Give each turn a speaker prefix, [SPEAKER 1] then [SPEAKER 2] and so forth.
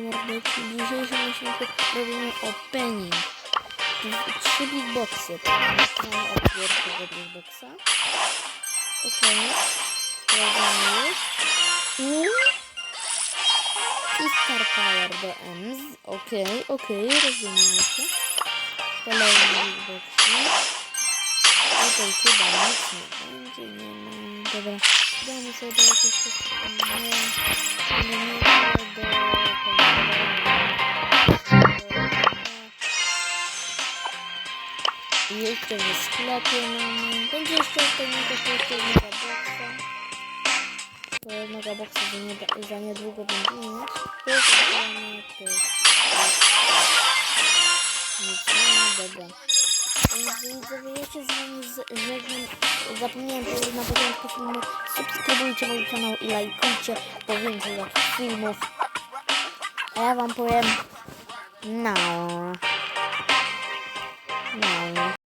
[SPEAKER 1] mordyki. W dzisiejszym odcinku robimy opening. Trzy big boxy. Mamy od pierwszego big boxa. Okej. Sprawdzamy już. I... Star Power do Ems. Okej, okej, rozumiemy się. Kolejny big boxy. Tutaj chyba nic nie będzie, nie ma. Dobra, damy sobie nie, nie, Jeszcze w sklepie mamy. Będzie jeszcze pewnego jeszcze megaboxa. To megaboxa za, nie, za niedługo będziemy mieć. Mamy pyk, pyk. Nic nie ma, dobra. Widzowie, ja się z wami żegnam. Zapomniałem powiedzieć na początku filmu. Subskrybujcie mój kanał i lajkujcie po więcej takich filmów. A ja wam powiem no.